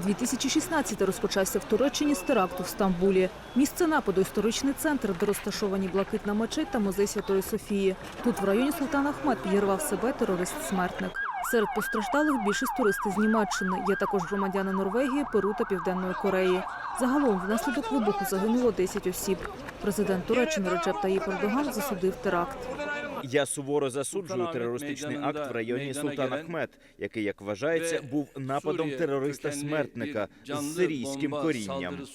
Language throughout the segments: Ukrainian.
2016 розпочався в Туреччині з теракту в Стамбулі. Місце нападу – історичний центр, де розташовані блакитна мечеть та музей Святої Софії. Тут в районі Султан Ахмед підірвав себе терорист-смертник. Серед постраждалих більшість туристи з Німеччини. Є також громадяни Норвегії, Перу та Південної Кореї. Загалом внаслідок вибуху загинуло 10 осіб. Президент Туреччини Реджеп Таїп Ердоган засудив теракт. Я суворо засуджую терористичний акт в районі Султан Ахмед, який, як вважається, був нападом терориста-смертника з сирійським корінням.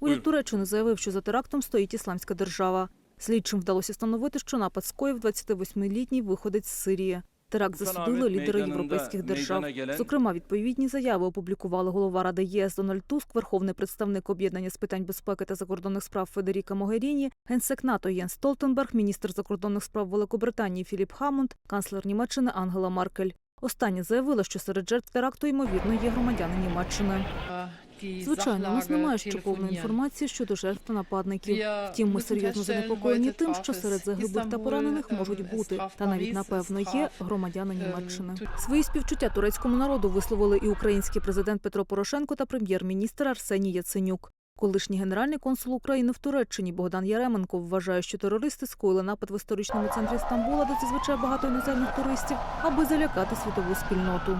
Уряд Туреччини заявив, що за терактом стоїть ісламська держава. Слідчим вдалося встановити, що напад скоїв 28-літній виходець з Сирії. Теракт засудили лідери європейських держав. Зокрема, відповідні заяви опублікували голова Ради ЄС Дональд Туск, верховний представник об'єднання з питань безпеки та закордонних справ Федеріка Могеріні, генсек НАТО Єнс Столтенберг, міністр закордонних справ Великобританії Філіп Хамонд, канцлер Німеччини Ангела Маркель. Остання заявила, що серед жертв теракту ймовірно є громадяни Німеччини. Звичайно, у нас немає ще повної інформації щодо жертв нападників. Втім, ми серйозно занепокоєні тим, що серед загиблих та поранених можуть бути, та навіть напевно є громадяни Німеччини. Свої співчуття турецькому народу висловили і український президент Петро Порошенко та прем'єр-міністр Арсеній Яценюк. Колишній генеральний консул України в Туреччині Богдан Яременко вважає, що терористи скоїли напад в історичному центрі Стамбула, де зазвичай багато іноземних туристів, аби залякати світову спільноту.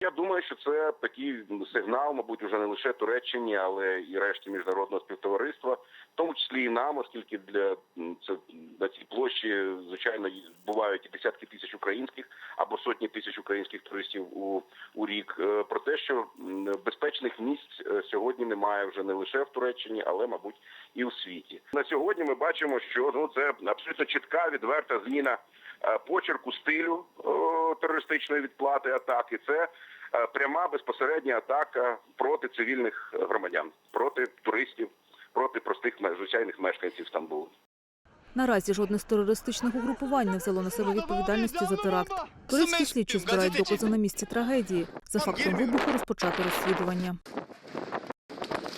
Я думаю, що це такий сигнал, мабуть, уже не лише Туреччині, але і решті міжнародного співтовариства, в тому числі і нам, оскільки для це на цій площі звичайно бувають і десятки тисяч українських або сотні тисяч українських туристів у, у рік. е, Про те, що безпечних місць е, сьогодні немає вже не лише в Туреччині, але мабуть і у світі. На сьогодні ми бачимо, що ну це абсолютно чітка відверта зміна е, почерку стилю терористичної відплати атаки. Це е, пряма безпосередня атака проти цивільних громадян, проти туристів, проти простих звичайних мешканців Стамбулу. Наразі жодне з терористичних угрупувань не взяло на себе відповідальності за теракт. Турецькі слідчі збирають докази на місці трагедії. За фактом вибуху розпочати розслідування.